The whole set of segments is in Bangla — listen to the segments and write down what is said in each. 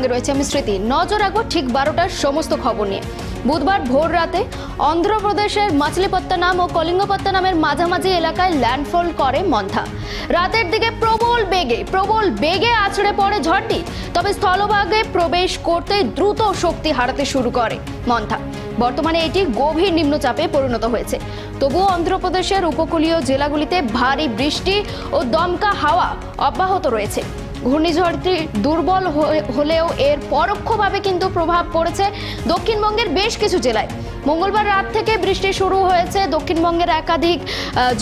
সঙ্গে রয়েছে আমি স্মৃতি। নজর রাখব ঠিক বারোটার সমস্ত খবর নিয়ে। বুধবার ভোর রাতে অন্ধ্রপ্রদেশের মাছলিপত্তা নাম ও কলিঙ্গপত্তা নামের মাঝামাঝি এলাকায় ল্যান্ডফল করে মন্থা। রাতের দিকে প্রবল বেগে প্রবল বেগে আছড়ে পড়ে ঝড়টি। তবে স্থলভাগে প্রবেশ করতে দ্রুত শক্তি হারাতে শুরু করে মন্থা। বর্তমানে এটি গভীর নিম্নচাপে পরিণত হয়েছে। তবুও অন্ধ্রপ্রদেশের উপকূলীয় জেলাগুলিতে ভারী বৃষ্টি ও দমকা হাওয়া অব্যাহত রয়েছে। ঘূর্ণিঝড়টি দুর্বল হলেও এর পরোক্ষভাবে কিন্তু প্রভাব পড়েছে দক্ষিণবঙ্গের বেশ কিছু জেলায়। মঙ্গলবার রাত থেকে বৃষ্টি শুরু হয়েছে দক্ষিণবঙ্গের একাধিক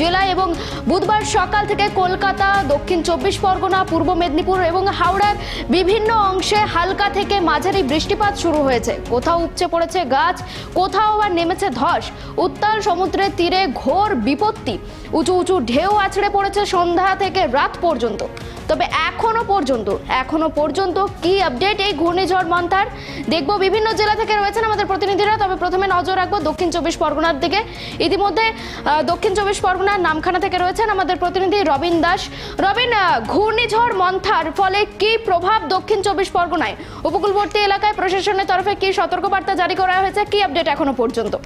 জেলায় এবং বুধবার সকাল থেকে কলকাতা, দক্ষিণ চব্বিশ পরগনা, পূর্ব মেদিনীপুর এবং হাওড়ার বিভিন্ন অংশে হালকা থেকে মাঝারি বৃষ্টিপাত শুরু হয়েছে। কোথাও উপচে পড়েছে গাছ, কোথাও আবার নেমেছে ধস। উত্তাল সমুদ্রের তীরে ঘোর বিপত্তি। উঁচু উঁচু ঢেউ আছড়ে পড়েছে সন্ধ্যা থেকে রাত পর্যন্ত। তবে এখনও পর্যন্ত এখনও পর্যন্ত কি আপডেট এই ঘূর্ণিঝড় মন্থার? দেখব বিভিন্ন জেলা থেকে রয়েছেন আমাদের প্রতিনিধিরা, তবে প্রথমে নজর রাখব দক্ষিণ চব্বিশ পরগনার দিকে। ইতিমধ্যে দক্ষিণ চব্বিশ পরগনার নামখানা থেকে রয়েছেন আমাদের প্রতিনিধি রবিন দাস। রবিন ঘূর্ণিঝড় মন্থার ফলে কি প্রভাব দক্ষিণ চব্বিশ পরগনায়? উপকূলবর্তী এলাকায় প্রশাসনের তরফে কি সতর্কবার্তা জারি করা হয়েছে? কি আপডেট এখনও পর্যন্ত?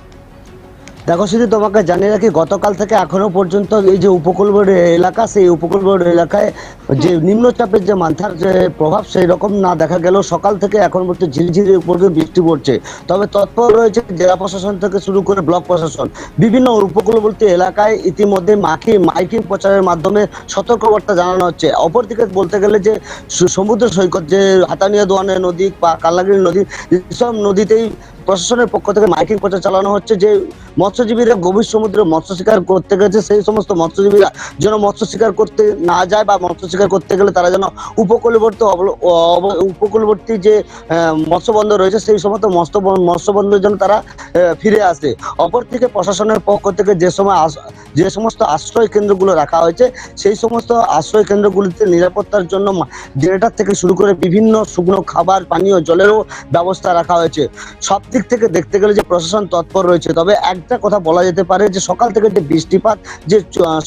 দেখো শুধু তোমাকে জানিয়ে রাখি, গতকাল থেকে এখনও পর্যন্ত এই যে উপকূলবর্তী এলাকা, সেই উপকূলবর্তী এলাকায় যে নিম্নচাপের যে মাথার যে প্রভাব, সেই রকম না দেখা গেল সকাল থেকে এখন পর্যন্ত ঝিরিঝিরি উপরে বৃষ্টি পড়ছে। তবে তৎপর রয়েছে জেলা প্রশাসন থেকে শুরু করে ব্লক প্রশাসন। বিভিন্ন উপকূলবর্তী এলাকায় ইতিমধ্যে মাইকিং মাইকিং প্রচারের মাধ্যমে সতর্কবার্তা জানানো হচ্ছে। অপরদিকে বলতে গেলে যে সমুদ্র সৈকত, যে হাতানিয়া দোয়ানের নদী, বা কাল্লাগিরি নদী এসব নদীতেই প্রশাসনের পক্ষ থেকে মাইকিং প্রচার চালানো হচ্ছে যে মৎস্যজীবীরা গভীর সমুদ্রে মৎস্য শিকার করতে গেছে। সেই সমস্ত মৎস্যজীবীরা যেন মৎস্য শিকার করতে না যায় বা মৎস্য শিকার করতে গেলে তারা যেন উপকূলবর্তী উপকূলবর্তী যে মৎস্যবন্দর রয়েছে, সেই সমস্ত মৎস্য মৎস্যবন্দর যেন তারা ফিরে আসে। অপরদিকে প্রশাসনের পক্ষ থেকে যে সময় যে সমস্ত আশ্রয় কেন্দ্রগুলো রাখা হয়েছে, সেই সমস্ত আশ্রয় কেন্দ্রগুলিতে নিরাপত্তার জন্য জেনারেটার থেকে শুরু করে বিভিন্ন শুকনো খাবার, পানীয়, জলেরও ব্যবস্থা রাখা হয়েছে। সব দিক থেকে দেখতে গেলে যে প্রশাসন তৎপর রয়েছে, তবে একটা কথা বলা যেতে পারে যে সকাল থেকে যে বৃষ্টিপাত, যে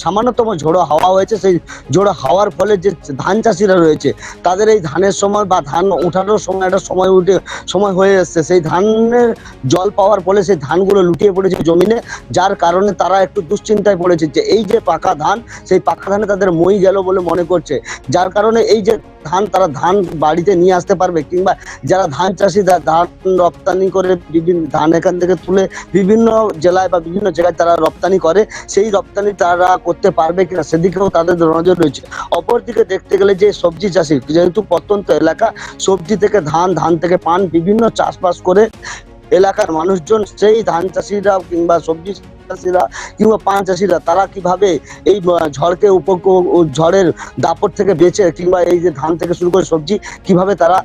সামান্যতম ঝোড়ো হাওয়া হয়েছে, সেই ঝোড়ো হাওয়ার ফলে যে ধান চাষিরা রয়েছে, তাদের এই ধানের সময় বা ধান উঠানোর সময় একটা সময় উঠে, সময় হয়ে এসছে। সেই ধানের জল পাওয়ার ফলে সেই ধানগুলো লুটিয়ে পড়েছে জমিনে, যার কারণে তারা একটু দুশ্চিন্তায় পড়েছে যে এই যে পাকা ধান, সেই পাকা ধানে তাদের মই গেল বলে মনে করছে। যার কারণে এই যে ধান তারা ধান বাড়িতে নিয়ে আসতে পারবে, কিংবা যারা ধান চাষি, ধান রপ্তানি করে বিভিন্ন ধান এখান থেকে তুলে বিভিন্ন জেলায় বা বিভিন্ন জায়গায় তারা রপ্তানি করে, সেই রপ্তানি তারা করতে পারবে কিনা সেদিকেও তাদের নজর রয়েছে। অপরদিকে দেখতে গেলে যে সবজি চাষি, যেহেতু প্রত্যন্ত এলাকা, সবজি থেকে ধান ধান থেকে পান, বিভিন্ন চাষবাস করে এলাকার মানুষজন সেই ধান চাষিরা কিংবা সবজি চাষিরা কিংবা পান চাষিরা তারা কীভাবে এই ঝড়কে উপ ঝড়ের দাপট থেকে বেঁচে কিংবা এই যে ধান থেকে শুরু করে সবজি কীভাবে তারা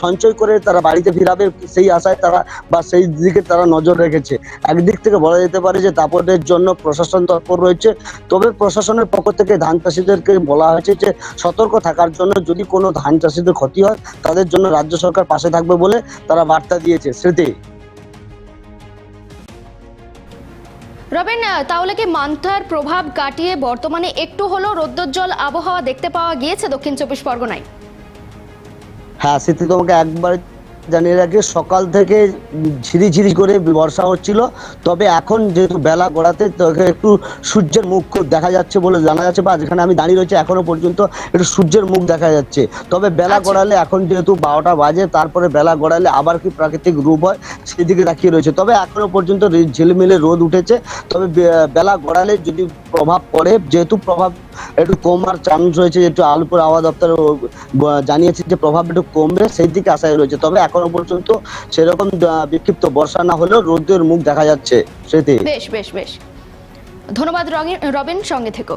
সঞ্চয় করে তারা বাড়িতে ফিরাবে সেই আশায় তারা বা সেই দিকে তারা নজর রেখেছে। একদিক থেকে বলা যেতে পারে যে দাপটের জন্য প্রশাসন তৎপর রয়েছে। তবে প্রশাসনের পক্ষ থেকে ধান চাষিদেরকে বলা হয়েছে যে সতর্ক থাকার জন্য যদি কোনো ধান চাষিদের ক্ষতি হয়, তাদের জন্য রাজ্য সরকার পাশে থাকবে বলে তারা বার্তা দিয়েছে। স্মৃতি? রবিন, তাহলে কি মান্থার প্রভাব কাটিয়ে বর্তমানে একটু হলো রৌদ্রোজ্জ্বল আবহাওয়া দেখতে পাওয়া গিয়েছে দক্ষিণ চব্বিশ পরগনায়? হ্যাঁ তোমাকে একবার জানিয়ে রাখি সকাল থেকে ঝিরি ঝিরি করে বর্ষা হচ্ছিল। তবে এখন যেহেতু বেলা গড়াতে একটু সূর্যের মুখ দেখা যাচ্ছে বলে জানা যাচ্ছে বা যেখানে আমি দাঁড়িয়ে রয়েছি এখনও পর্যন্ত একটু সূর্যের মুখ দেখা যাচ্ছে। তবে বেলা আচ্ছা। গড়ালে এখন যেহেতু বারোটা বাজে তারপরে বেলা গড়ালে আবার কি প্রাকৃতিক রূপ হয় সেদিকে তাকিয়ে রয়েছে। তবে এখনও পর্যন্ত ঝিলমিলে রোদ উঠেছে। তবে বেলা গড়ালে যদি প্রভাব পড়ে যেহেতু প্রভাব একটু কমার চান্স রয়েছে একটু আলিপুর আবহাওয়া দপ্তর জানিয়েছে যে প্রভাব একটু কমবে সেই দিকে আশায় রয়েছে। তবে এখনও পর্যন্ত সেরকম বিক্ষিপ্ত বর্ষা না হলেও রোদের মুখ দেখা যাচ্ছে বেশ বেশ বেশ। ধন্যবাদ রবিন, সঙ্গে থেকো।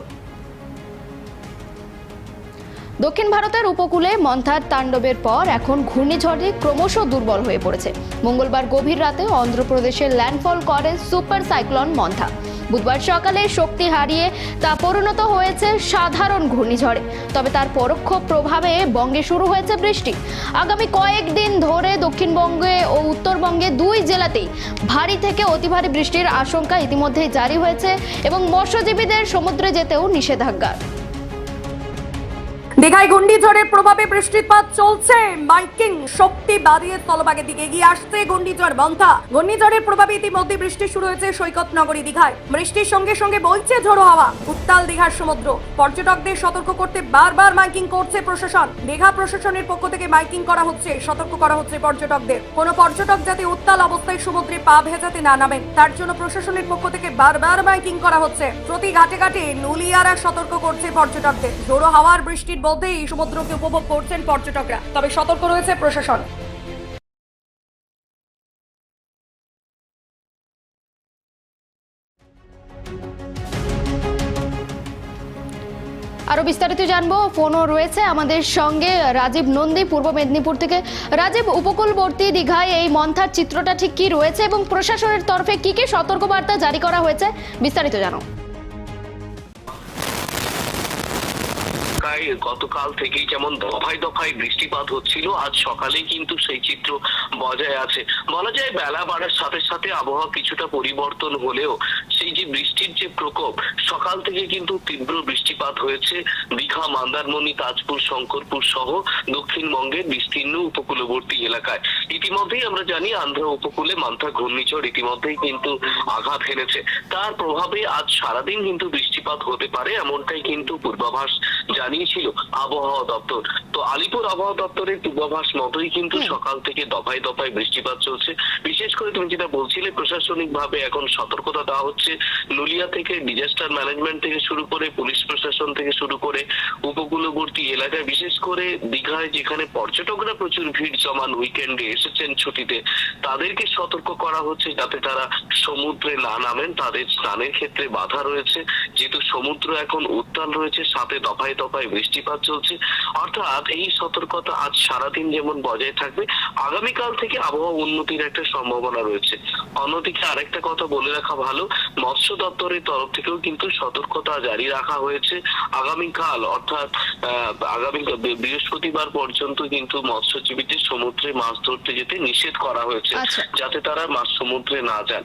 দক্ষিণ ভারতের উপকূলে মন্থার তাণ্ডবের পর এখন ঘূর্ণিঝড়ে ক্রমশ দুর্বল হয়ে পড়েছে। মঙ্গলবার গভীর রাতে অন্ধ্রপ্রদেশে ল্যান্ডফল করে সুপার সাইক্লোন মন্থা। বুধবার সকালে শক্তি হারিয়ে তা পরিণত হয়েছে সাধারণ ঘূর্ণিঝড়ে। তবে তার পরোক্ষ প্রভাবে বঙ্গে শুরু হয়েছে বৃষ্টি। আগামী কয়েকদিন ধরে দক্ষিণবঙ্গে ও উত্তরবঙ্গে দুই জেলাতেই ভারী থেকে অতি ভারী বৃষ্টির আশঙ্কা ইতিমধ্যেই জারি হয়েছে এবং মৎস্যজীবীদের সমুদ্রে যেতেও নিষেধাজ্ঞা। দীঘায় ঘূর্ণিঝড়ের প্রভাবে বৃষ্টিপাত চলছে। মাইকিং শক্তি বাড়িয়ে স্থলভাগের দিকে এগিয়ে আসছে। ঘূর্ণিঝড় বন্ধা। ঘূর্ণিঝড়ের প্রভাবে ইতিমধ্যে বৃষ্টি শুরু হয়েছে সৈকত নগরী দীঘায়। বৃষ্টির সঙ্গে সঙ্গে বইছে ঝোড়ো হাওয়া। উত্তাল দীঘার সমুদ্র। পর্যটকদের সতর্ক করতে বারবার মাইকিং করছে প্রশাসন। দীঘা প্রশাসনের পক্ষ থেকে মাইকিং করা হচ্ছে, সতর্ক করা হচ্ছে পর্যটকদের। কোনো পর্যটক যাতে উত্তাল অবস্থায় সমুদ্রে পা ভেজাতে না নামেন, তার জন্য প্রশাসনের পক্ষ থেকে বারবার মাইকিং করা হচ্ছে। প্রতি ঘাটে ঘাটে নুলিয়ারা সতর্ক করছে পর্যটকদের। ঝোড়ো হাওয়ার বৃষ্টির মধ্যেই সমুদ্রকে উপভোগ করছেন পর্যটকরা। তবে সতর্ক রয়েছে প্রশাসন। আরও বিস্তারিত জানব, ফোনও রয়েছে আমাদের সঙ্গে রাজীব নন্দী, পূর্ব মেদিনীপুর থেকে। রাজীব, উপকূলবর্তী দীঘায় এই মন্থার চিত্রটা ঠিক কি রয়েছে এবং প্রশাসনের তরফে কি কি সতর্কবার্তা জারি করা হয়েছে? বিস্তারিত জানো। ঢাকায় গতকাল থেকেই যেমন দফায় দফায় বৃষ্টিপাত হচ্ছিল, আজ সকালে কিন্তু সেই চিত্র বজায় আছে। বলা যায় বেলা বাড়ার সাথে সাথে আবহাওয়া কিছুটা পরিবর্তন হলেও সেই যে বৃষ্টির যে প্রকোপ, সকাল থেকে কিন্তু তীব্র বৃষ্টিপাত হয়েছে। দীঘা, মন্দারমণি, তাজপুর, শঙ্করপুর সহ দক্ষিণবঙ্গের বিস্তীর্ণ উপকূলবর্তী এলাকায়। ইতিমধ্যেই আমরা জানি আন্ধ্র উপকূলে মান্থা ঘূর্ণিঝড় ইতিমধ্যেই কিন্তু আঘাত হেনেছে। তার প্রভাবে আজ সারাদিন কিন্তু বৃষ্টিপাত হতে পারে, এমনটাই কিন্তু পূর্বাভাস জানিয়েছিল আবহাওয়া দপ্তর। তো আলিপুর আবহাওয়া দপ্তরের পূর্বাভাস মতোই কিন্তু সকাল থেকে দফায় দফায় বৃষ্টিপাত চলছে। বিশেষ করে তুমি যেটা বলছিলে প্রশাসনিক ভাবে এখন সতর্কতা দেওয়া হচ্ছে। নুলিয়া থেকে ডিজাস্টার ম্যানেজমেন্ট থেকে শুরু করে পুলিশ প্রশাসন থেকে শুরু করে উপকূলবর্তী এলাকায় বিশেষ করে দীঘায় যেখানে পর্যটকরা প্রচুর ভিড় জমান উইকেন্ডে এসেছেন ছুটিতে তাদেরকে সতর্ক করা হচ্ছে যাতে তারা সমুদ্রে না নামেন। তাদের স্নানের ক্ষেত্রে বাধা রয়েছে। যেহেতু সমুদ্র এখন উত্তাল রয়েছে সাথে দফায় দফায় বৃষ্টিপাত চলছে। অর্থাৎ এই সতর্কতা আজ সারাদিন যেমন বজায় থাকবে আগামীকাল থেকে আবহাওয়া উন্নতির একটা সম্ভাবনা রয়েছে। অন্যদিকে আরেকটা কথা বলে রাখা ভালো মৎস্য দপ্তরের তরফ থেকেও কিন্তু সতর্কতা জারি রাখা হয়েছে। আগামীকাল অর্থাৎ আগামী বৃহস্পতিবার পর্যন্ত কিন্তু মৎস্যজীবীদের সমুদ্রে মাছ ধরতে যেতে নিষেধ করা হয়েছে আচ্ছা। যাতে তারা মাছ সমুদ্রে না যান।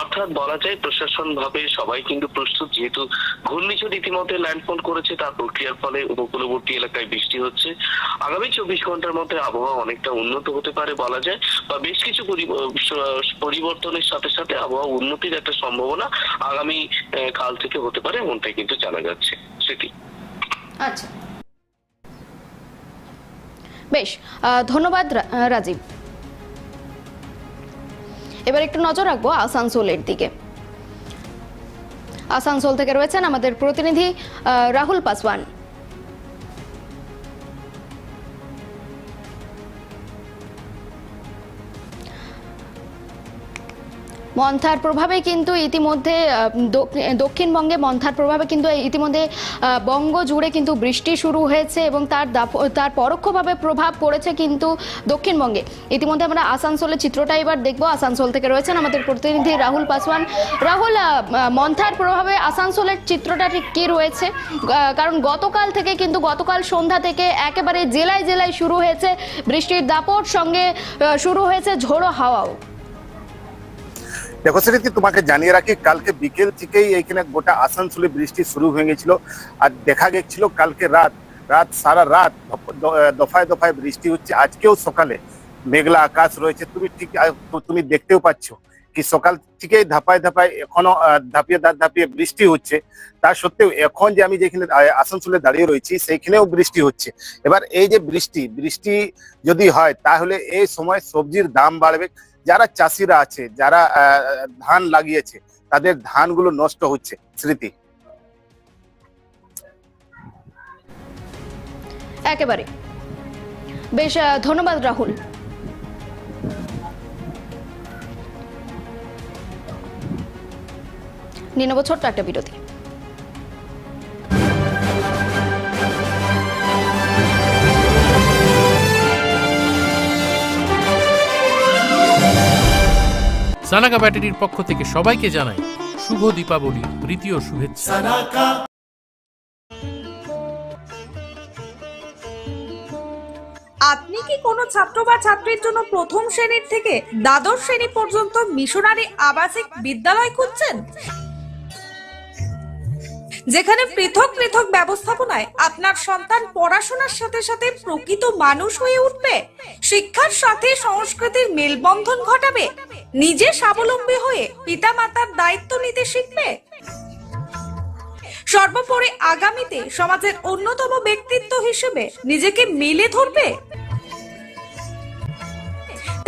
অর্থাৎ বলা যায় প্রশাসন ভাবে সবাই কিন্তু প্রস্তুত যেহেতু ঘূর্ণিঝড় ইতিমধ্যে ল্যান্ডফল করেছে তার প্রক্রিয়ার ফলে উপকূলবর্তী এলাকায় বৃষ্টি হচ্ছে। আগামী চব্বিশ ঘণ্টার মধ্যে আবহাওয়া অনেকটা উন্নত হতে পারে বলা যায়, বা বেশ কিছু পরিবর্তনের সাথে সাথে আবহাওয়া উন্নতির একটা সম্ভাবনা আগামী কাল থেকে হতে পারে এমনটাই কিন্তু জানা যাচ্ছে। সেটি। আচ্ছা। বেশ ধন্যবাদ রাজীব। এবার একটু নজর রাখব আসানসোলের দিকে। আসানসোল থেকে রয়েছেন আমাদের প্রতিনিধি রাহুল পাসওয়ান। মন্থার প্রভাবে কিন্তু ইতিমধ্যে দক্ষিণবঙ্গে মন্থার প্রভাবে কিন্তু ইতিমধ্যে বঙ্গ জুড়ে কিন্তু বৃষ্টি শুরু হয়েছে এবং তার তার পরোক্ষভাবে প্রভাব পড়েছে কিন্তু দক্ষিণবঙ্গে। ইতিমধ্যে আমরা আসানসোলের চিত্রটা এবার দেখব। আসানসোল থেকে রয়েছেন আমাদের প্রতিনিধি রাহুল পাসওয়ান। রাহুল মন্থার প্রভাবে আসানসোলের চিত্রটা ঠিক কী রয়েছে? কারণ গতকাল থেকে কিন্তু, গতকাল সন্ধ্যা থেকে একেবারে জেলায় জেলায় শুরু হয়েছে বৃষ্টির দাপট, সঙ্গে শুরু হয়েছে ঝোড়ো হাওয়াও। দেখো সেটি তোমাকে জানিয়ে রাখি, কালকে বিকেল থেকেই এইখানে গোটা আসানসোলে বৃষ্টি শুরু হয়ে গেছিল। আর দেখা গেছিল কালকে রাত রাত সারা রাত দফায় দফায় বৃষ্টি হচ্ছে। আজকেও সকালে মেঘলা আকাশ রয়েছে। তুমি ঠিক তুমি দেখতেও পাচ্ছ কি সকাল থেকেই ধাপায় ধাপায় এখনও ধাপিয়ে ধাপিয়ে বৃষ্টি হচ্ছে। তা সত্ত্বেও এখন যে আমি যেখানে আসানসোলে দাঁড়িয়ে রয়েছি, সেইখানেও বৃষ্টি হচ্ছে। এবার এই যে বৃষ্টি বৃষ্টি যদি হয়, তাহলে এই সময় সবজির দাম বাড়বে। যারা চাষিরা আছে, যারা ধান লাগিয়েছে, তাদের ধানগুলো নষ্ট হচ্ছে, স্মৃতি। একেবারে। বেশ ধন্যবাদ রাহুল। নিয়ে একটা বিরতি। সানাকা ব্যাটারির পক্ষ থেকে সবাইকে জানাই শুভ দীপাবলি তৃতীয় শুভেচ্ছা। আপনি কি কোনো ছাত্র বা ছাত্রীর জন্য প্রথম শ্রেণির থেকে দ্বাদশ শ্রেণি পর্যন্ত মিশনারি আবাসিক বিদ্যালয় খুঁজছেন? যেখানে পৃথক পৃথক ব্যবস্থাপনায় আপনার সন্তান পড়াশোনার সাথে সাথে প্রকৃত মানুষ হয়ে উঠবে। শিক্ষার সাথে সংস্কৃতির মেলবন্ধন ঘটাবে। নিজে স্বাবলম্বী হয়ে পিতামাতার দায়িত্ব নিতে শিখবে। সর্বোপরি আগামীতে সমাজের অন্যতম ব্যক্তিত্ব হিসেবে নিজেকে মেলে ধরবে।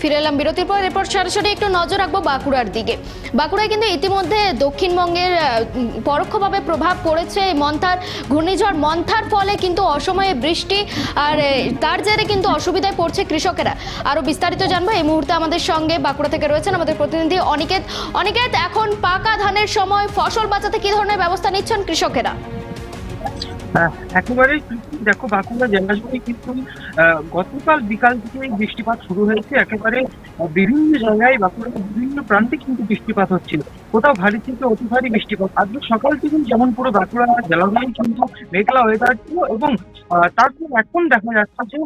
ফিরে এলাম বিরতির পর, এরপর সরাসরি একটু নজর রাখব বাঁকুড়ার দিকে। বাঁকুড়ায় কিন্তু ইতিমধ্যে দক্ষিণবঙ্গের পরোক্ষভাবে প্রভাব পড়েছে এই মন্থার, ঘূর্ণিঝড় মন্থার ফলে কিন্তু অসময়ে বৃষ্টি আর তার জেরে কিন্তু অসুবিধায় পড়ছে কৃষকেরা। আরও বিস্তারিত জানব, এই মুহূর্তে আমাদের সঙ্গে বাঁকুড়া থেকে রয়েছেন আমাদের প্রতিনিধি অনিকেত। অনিকেত, এখন পাকা ধানের সময় ফসল বাঁচাতে কী ধরনের ব্যবস্থা নিচ্ছেন কৃষকেরা? হ্যাঁ, একেবারেই কিন্তু দেখো বাঁকুড়া জেলা জুড়ে কিন্তু গতকাল বিকাল থেকে বৃষ্টিপাত শুরু হয়েছে। একেবারে বিভিন্ন জায়গায় বাঁকুড়ার বিভিন্ন প্রান্তে কিন্তু বৃষ্টিপাত হচ্ছিল। কোথাও ভারী থেকে অতি ভারী বৃষ্টিপাত। আজকে সকাল থেকে যেমন পুরো বাঁকুড়া জেলা কিন্তু মেঘলা ওয়েদার ছিল এবং তারপর এখন দেখা যাচ্ছে যে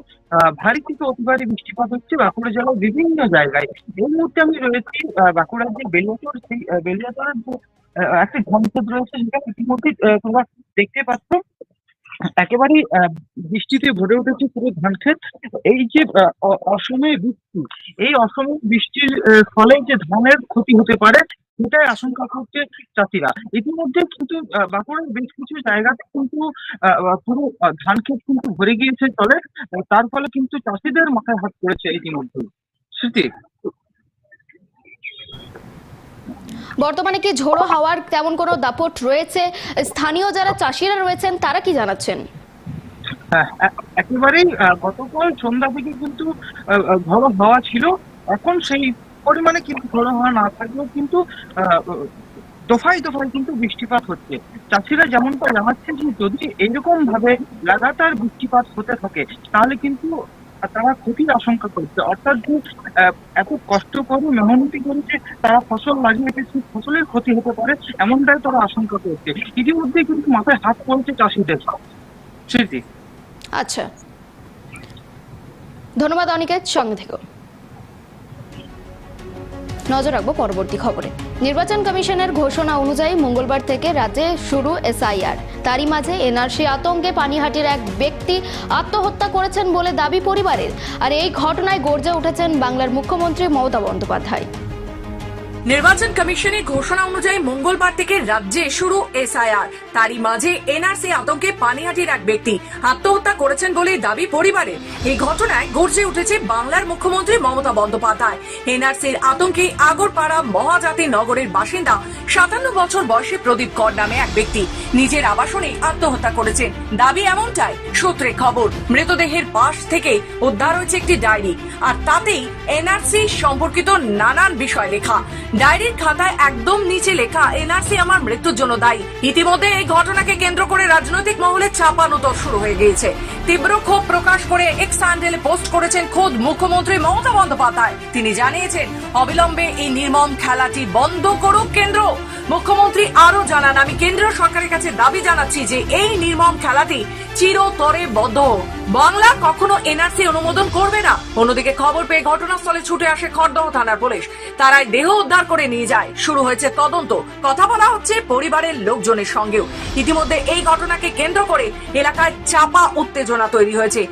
ভারী থেকে অতি ভারী বৃষ্টিপাত হচ্ছে বাঁকুড়া জেলার বিভিন্ন জায়গায়। এই মুহূর্তে আমি রয়েছি বাঁকুড়ার যে বেলিয়াচর সেই আহ, একটা ধানক্ষেত রয়েছে সেটা ইতিমধ্যে তোমরা দেখতে পাচ্ছ। একেবারেই আহ, বৃষ্টিতে ভরে উঠেছে পুরো ধান ক্ষেত এই যে অসময়ে বৃষ্টি এই অসময়ে বৃষ্টির ফলে যে ধানের ক্ষতি হতে পারে সেটাই আশঙ্কা করছে চাষিরা। ইতিমধ্যে কিন্তু বাঁকুড়ার বেশ কিছু জায়গাতে কিন্তু পুরো ধান ক্ষেত কিন্তু ভরে গিয়েছে চলে তার ফলে কিন্তু চাষিদের মাথায় হাত পড়েছে ইতিমধ্যে স্মৃতি বর্তমানে কি ঝোড়ো হাওয়ার তেমন কোনো দাপট রয়েছে? স্থানীয় যারা চাষিরা রয়েছেন, তারা কি জানাচ্ছেন? হ্যাঁ একেবারেই গতকাল সন্ধ্যা থেকে কিন্তু ঝড়ো হাওয়া ছিল। এখন সেই পরিমাণে কিন্তু ঝড়ো হাওয়া না থাকলেও কিন্তু দফায় দফায় কিন্তু বৃষ্টিপাত হচ্ছে। চাষিরা যেমনটা জানাচ্ছেন যে যদি এরকম ভাবে লাগাতার বৃষ্টিপাত হতে থাকে, তাহলে কিন্তু তারা ক্ষতির আশঙ্কা করছে। অর্থাৎ যে আহ, এত কষ্ট করে মেহনতি করে যে তারা ফসল লাগিয়েছে সেই ফসলের ক্ষতি হতে পারে এমনটাই তারা আশঙ্কা করছে। ইতিমধ্যে কিন্তু মাথায় হাত পড়ছে চাষিদের। স্মৃতি আচ্ছা। ধন্যবাদ অনিকেত সঙ্গে থেকো। নজর রাখব পরবর্তী খবরে। নির্বাচন কমিশনের ঘোষণা অনুযায়ী মঙ্গলবার থেকে রাজ্যে শুরু এসআইআর। তারই মাঝে এনআরসি আতঙ্কে পানিহাটির এক ব্যক্তি আত্মহত্যা করেছেন বলে দাবি পরিবারের। আর এই ঘটনায় গর্জে উঠেছেন বাংলার মুখ্যমন্ত্রী মমতা বন্দ্যোপাধ্যায়। নির্বাচন কমিশনের ঘোষণা অনুযায়ী মঙ্গলবার থেকে রাজ্যে শুরু এসআইআর। তারই মাঝে এনআরসি আতঙ্কে পানিহাটির এক ব্যক্তি আত্মহত্যা করেছেন বলে দাবি পরিবারের। এই ঘটনায় গর্জে উঠেছে বাংলার মুখ্যমন্ত্রী মমতা বন্দ্যোপাধ্যায়। এনআরসির আতঙ্কে আগরপাড়া মহাজাতি নগরের বাসিন্দা সাতান্ন বছর বয়সে প্রদীপ কর নামে এক ব্যক্তি নিজের আবাসনে আত্মহত্যা করেছেন। দাবি এমনটাই, সূত্রে খবর, মৃতদেহের পাশ থেকে উদ্ধার হয়েছে একটি ডায়েরি। আর তাতেই এনআরসি সম্পর্কিত নানান বিষয় লেখা। ডায়েরির খাতায় একদম নিচে লেখা, এনআরসি আমার মৃত্যুর জন্য দায়ী। ইতিমধ্যে এই ঘটনাকে কেন্দ্র করে রাজনৈতিক মহলে চাপানোতর শুরু হয়ে গিয়েছে। তীব্র ক্ষোভ প্রকাশ করে এক্স হ্যান্ডেলে পোস্ট করেছেন খোদ মুখ্যমন্ত্রী মমতা বন্দ্যোপাধ্যায়। তিনি জানিয়েছেন, অবিলম্বে এই নির্মম খেলাটি বন্ধ করুক কেন্দ্র। মুখ্যমন্ত্রী আরও জানান, আমি কেন্দ্রীয় সরকারের কাছে দাবি জানাচ্ছি যে এই নির্মম খেলাটি চিরতরে বদ্ধ বাংলা কখনো এনআরসি অনুমোদন করবে না। অন্যদিকে খবর পেয়ে ঘটনাস্থলে ছুটে আসে খড়দহ থানার পুলিশ। তারাই দেহ উদ্ধার উদ্ধার করে নিয়ে যায়। শুরু হয়েছে তদন্ত। কথা বলা হচ্ছে পরিবারের লোকজনের সঙ্গেও। ইতিমধ্যে এই ঘটনাকে কেন্দ্র করে এলাকায় চাপা উত্তেজনা তৈরি হয়েছে।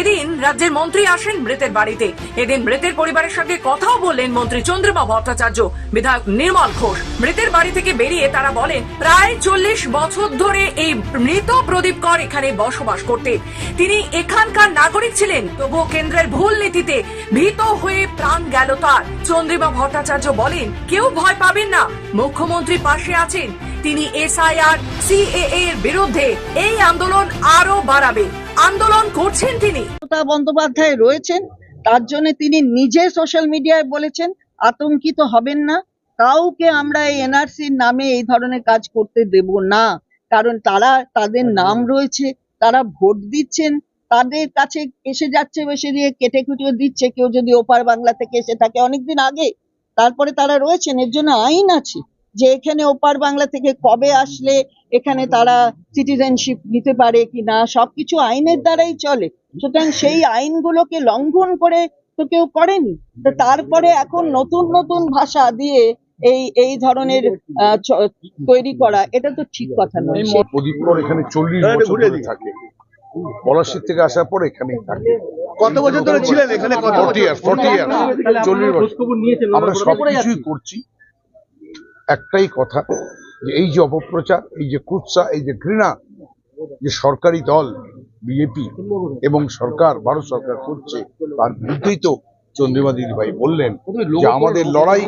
এদিন রাজ্যের মন্ত্রী আসেন মৃতের বাড়িতে। এদিন মৃতের পরিবারের সঙ্গে কথাও বললেন মন্ত্রী চন্দ্রমা ভট্টাচার্য, বিধায়ক নির্মল ঘোষ। মৃতের বাড়ি থেকে বেরিয়ে তারা বলেন, প্রায় চল্লিশ বছর ধরে এই মৃত প্রদীপ কর এখানে বসবাস করতে। তিনি এখানকার নাগরিক ছিলেন, তবুও কেন্দ্রের ভুল নীতিতে ভীত হয়ে প্রাণ গেল তার। চন্দ্রিমা ভট্টাচার্য বলেন কেউ ভয় পাবেন না। মুখ্যমন্ত্রী পাশে আছেন। তিনি এসআইআর, সিএএ এর বিরুদ্ধে এই আন্দোলন আরও বাড়াবে। আন্দোলন করছেন তিনি। বন্দ্যোপাধ্যায় রয়েছেন। তার জন্য তিনি নিজে সোশ্যাল মিডিয়ায় বলেছেন, আতঙ্কিত হবেন না। কাউকে আমরা এই এনআরসির নামে এই ধরনের কাজ করতে দেব না। কারণ তারা তাদের নাম রয়েছে, তারা ভোট দিচ্ছেন। তাদের কাছে এসে যাচ্ছে বসে দিয়ে কেটে কুটিয়ে দিচ্ছে। কেউ যদি ওপার বাংলা থেকে এসে থাকে, অনেকদিন আগে তারপরে তারা রয়েছেন এর জন্য আইন আছে যে এখানে ওপার বাংলা থেকে কবে আসলে এখানে তারা সিটিজেনশিপ নিতে পারে কি না সবকিছু আইনের দ্বারাই চলে। সুতরাং সেই আইনগুলোকে লঙ্ঘন করে তো কেউ করেনি। তো তারপরে এখন নতুন নতুন ভাষা দিয়ে এই এই ধরনের আহ, তৈরি করা এটা তো ঠিক কথা নয়। প্রদীপ এখানে চল্লিশ বছর ধরে থাকে। পলাশির থেকে আসার পর এখানেই থাকে কত বছর ধরে ছিলেন এখানে? ফর্টি ইয়ার ফর্টি ইয়ার চল্লিশ বছর। আমরা সবকিছুই করছি। একটাই কথা যে এই যে অপপ্রচার এই যে কুৎসা এই যে ঘৃণা যে সরকারি দল বিজেপি এবং সরকার ভারত সরকার করছে তার বিরুদ্ধেই তো চন্দ্রিমা দিদি ভাই বললেন যে আমাদের লড়াই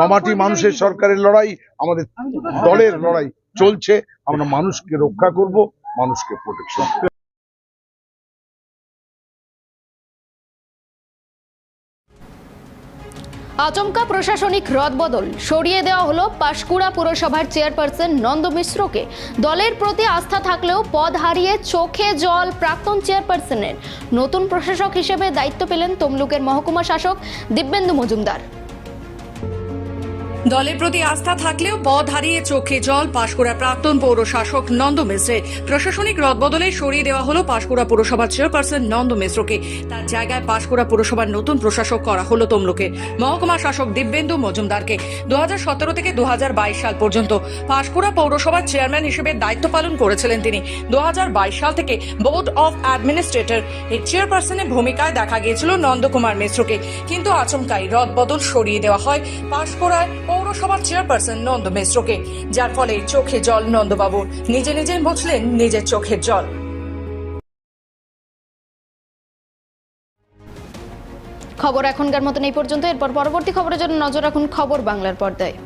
মামাটি মানুষের সরকারের লড়াই আমাদের দলের লড়াই চলছে আমরা মানুষকে রক্ষা করব মানুষকে প্রোটেকশন আচমকা প্রশাসনিক রদবদল। সরিয়ে দেওয়া হলো পাশকুড়া পুরসভার চেয়ারপারসন নন্দ মিশ্রকে। দলের প্রতি আস্থা থাকলেও পদ হারিয়ে চোখে জল প্রাক্তন চেয়ারপারসনের। নতুন প্রশাসক হিসেবে দায়িত্ব পেলেন তমলুকের মহকুমা শাসক দিব্যেন্দু মজুমদার। দলের প্রতি আস্থা থাকলেও পদ হারিয়ে চোখে জল পাশকুড়া প্রাক্তন পৌরশাসক নন্দ মিশ্রে। প্রশাসনিক রদবদলে সরিয়ে দেওয়া হলো পাশকুড়া পুরসভার চেয়ারপারসন নন্দ মিশ্রকে। তার জায়গায় পাশকুড়া পুরসভার নতুন প্রশাসক করা হলো তমলুকে। মহকুমা শাসক দিব্যেন্দু মজুমদারকে। দুহাজার সতেরো থেকে দু হাজার বাইশ সাল পর্যন্ত পাশকুড়া পৌরসভার চেয়ারম্যান হিসেবে দায়িত্ব পালন করেছিলেন তিনি। দু হাজার বাইশ সাল থেকে বোর্ড অফ অ্যাডমিনিস্ট্রেটর এর চেয়ারপারসনের ভূমিকায় দেখা গিয়েছিল নন্দকুমার মিশ্রকে। কিন্তু আচমকাই রদবদল সরিয়ে দেওয়া হয় পাশকুড়ায় পৌরসভার চেয়ারপারসন নন্দ মিশ্রকে, যার ফলে চোখে জল নন্দবাবু নিজে নিজেই বুঝলেন নিজের চোখের জল। খবর এখনকার মতন এই পর্যন্ত, এরপর পরবর্তী খবরের জন্য নজর রাখুন খবর বাংলার পর্দায়।